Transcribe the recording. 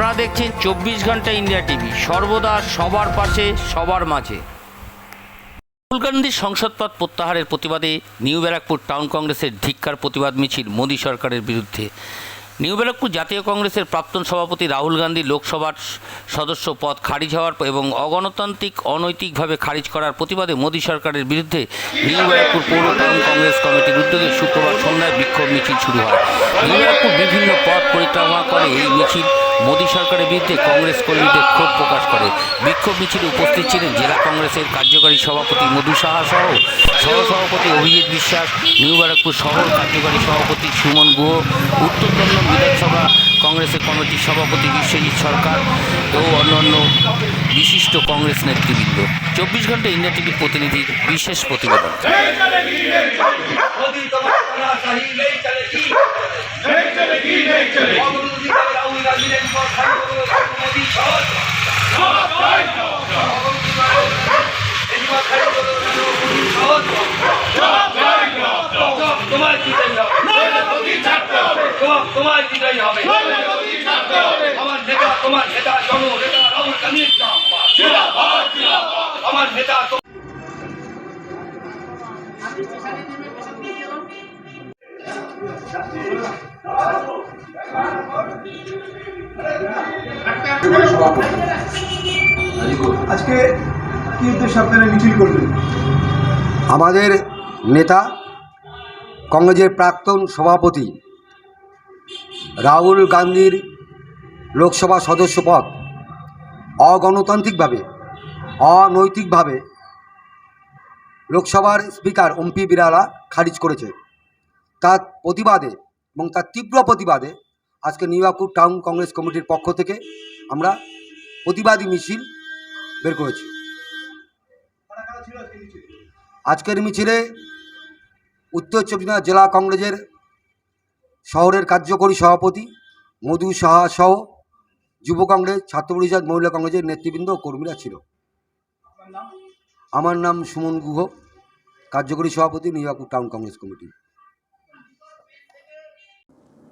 আপনারা দেখছেন চব্বিশ ঘণ্টা ইন্ডিয়া টিভি। সর্বদা সবার পাশে, সবার মাঝে। রাহুল গান্ধীর সংসদপদ প্রত্যাহারের প্রতিবাদে নিউ ব্যারাকপুর টাউন কংগ্রেসের ধিক্কার প্রতিবাদ মিছিল মোদী সরকারের বিরুদ্ধে। নিউ ব্যারাকপুর জাতীয় কংগ্রেসের প্রাক্তন সভাপতি রাহুল গান্ধী লোকসভার সদস্য পদ খারিজ হওয়ার এবং অগণতান্ত্রিক, অনৈতিকভাবে খারিজ করার প্রতিবাদে মোদী সরকারের বিরুদ্ধে নিউ ব্যারাকপুর পৌর টাউন কংগ্রেস কমিটির উদ্যোগে শুক্রবার সন্ধ্যায় বিক্ষোভ মিছিল শুরু হয়। নিউ ব্যারাকপুর বিভিন্ন পথ পরিক্রমা করে এই মিছিল মোদী সরকারের বিরুদ্ধে কংগ্রেস কর্মীদের ক্ষোভ প্রকাশ করে। বিক্ষোভ মিছিলে উপস্থিত ছিলেন জেলা কংগ্রেসের কার্যকারী সভাপতি মধু সাহা সহ সহসভাপতি অভিজিৎ বিশ্বাস, নিউ ব্যারাকপুর শহর কার্যকারী সভাপতি সুমন গুহ, উত্তর বিধানসভা কংগ্রেসের কমিটির সভাপতি বিশ্বজিৎ সরকার ও অন্যান্য বিশিষ্ট কংগ্রেস নেতৃবৃন্দ। চব্বিশ ঘণ্টা ইন্ডিয়া টিভির প্রতিনিধির বিশেষ প্রতিবেদন। তোমায় জিতাই হবে তোমায় জিতাই হবে আমার নেতা তোমার নেতা জন নেতা রাহুল গান্ধী আমার নেতা Thank you. নেতা তো আজকে কি উদ্দেশ্যে আপনারা মিছিল করবেন? আমাদের নেতা, কংগ্রেসের প্রাক্তন সভাপতি রাহুল গান্ধীর লোকসভা সদস্য পদ অগণতান্ত্রিকভাবে, অনৈতিকভাবে লোকসভার স্পিকার ওমপি বিড়ালা খারিজ করেছে। তার প্রতিবাদে এবং তার তীব্র প্রতিবাদে আজকে নিউয়াকুর টাউন কংগ্রেস কমিটির পক্ষ থেকে আমরা প্রতিবাদী মিছিল বের করেছি। আজকের মিছিলে উত্তর চব্বিশ জেলা কংগ্রেসের শহরের কার্যকরী সভাপতি মধু সাহা সহ যুব কংগ্রেস, ছাত্র পরিষদ, মহিলা কংগ্রেসের নেতৃবৃন্দ ও কর্মীরা ছিল। আমার নাম সুমন গুহ, কার্যকরী সভাপতি নিউয়াকুর টাউন কংগ্রেস কমিটি।